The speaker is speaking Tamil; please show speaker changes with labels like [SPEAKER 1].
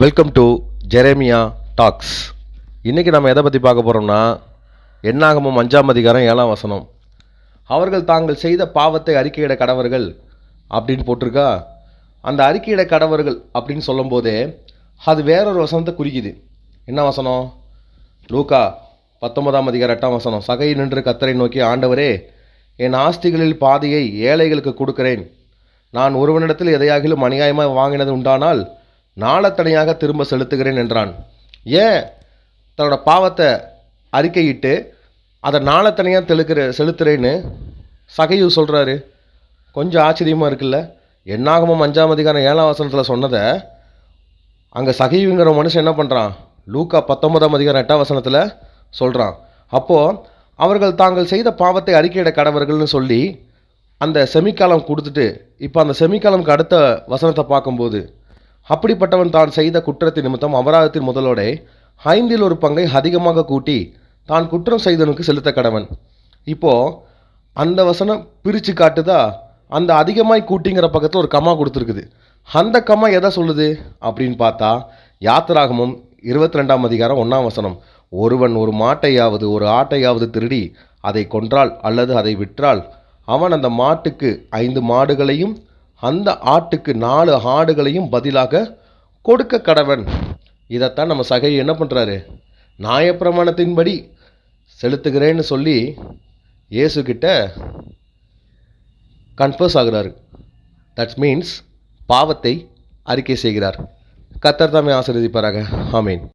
[SPEAKER 1] வெல்கம் டு ஜெரேமியா டாக்ஸ் இன்றைக்கி நம்ம எதை பற்றி பார்க்க போகிறோம்னா எண்ணாகமும் அஞ்சாம் அதிகாரம் ஏழாம் வசனம். அவர்கள் தாங்கள் செய்த பாவத்தை அறிக்கையிட கடவர்கள் அப்படின்னு போட்டிருக்கா? அந்த அறிக்கையிட கடவர்கள் அப்படின்னு சொல்லும்போதே அது வேறொரு வசனத்தை குறிக்குது. என்ன வசனம்? லூக்கா பத்தொன்பதாம் அதிகாரம் எட்டாம் வசனம். சகை நின்று கத்தரை நோக்கி ஆண்டவரே என் ஆஸ்திகளில் பாதியை ஏழைகளுக்கு கொடுக்கிறேன். நான் ஒருவனிடத்தில் எதையாகிலும் அநியாயமாக வாங்கினது உண்டானால் நாளத்தனையாக திரும்ப செலுத்துகிறேன் என்றான். ஏன்? தன்னோட பாவத்தை அறிக்கையிட்டு அதை நாளத்தனையாக தெளுக்கிற செலுத்துகிறேன்னு சகையு சொல்கிறாரு கொஞ்சம் ஆச்சரியமாக இருக்குல்ல. என்னாகமும் அஞ்சாம் அதிகாரம் ஏழாம் வசனத்தில் சொன்னதை அங்கே சகையுங்கிற மனுஷன் என்ன பண்ணுறான் லூக்கா பத்தொன்பதாம் அதிகாரம் எட்டாம் வசனத்தில் சொல்கிறான் அப்போது அவர்கள் தாங்கள் செய்த பாவத்தை அறிக்கையிட கடவர்கள்னு சொல்லி அந்த செமிக்காலம் கொடுத்துட்டு இப்போ அந்த செமிக்காலம்க்கு அடுத்த வசனத்தை பார்க்கும்போது அப்படிப்பட்டவன் தான் செய்த குற்றத்தின் நிமித்தம் அபராதத்தின் முதலோட ஐந்தில் ஒரு பங்கை அதிகமாக கூட்டி தான் குற்றம் செய்தவனுக்கு செலுத்த கடவன். இப்போது அந்த வசனம் பிரித்து காட்டுதா? அந்த அதிகமாய் கூட்டிங்கிற பக்கத்தில் ஒரு கம்மா கொடுத்துருக்குது. அந்த கம்மா எதை சொல்லுது? அப்படின்னு பார்த்தா யாத்திராகமும் இருபத்தி ரெண்டாம் அதிகாரம் ஒன்றாம் வசனம். ஒருவன் ஒரு மாட்டையாவது ஒரு ஆட்டையாவது திருடி அதை கொன்றால் அல்லது அதை விற்றால் அவன் அந்த மாட்டுக்கு ஐந்து மாடுகளையும் அந்த ஆட்டுக்கு நாலு ஆடுகளையும் பதிலாக கொடுக்க கடவன். இதைத்தான் நம்ம சகை என்ன பண்ணுறாரு நியாயப்பிரமாணத்தின்படி செலுத்துகிறேன்னு சொல்லி இயேசுக்கிட்ட கன்ஃபர்ஸ் ஆகிறாரு. தட்ஸ் மீன்ஸ் பாவத்தை அறிக்கை செய்கிறார். கத்தர் தாமே ஆசீர்வதிப்பாராக. ஆமீன்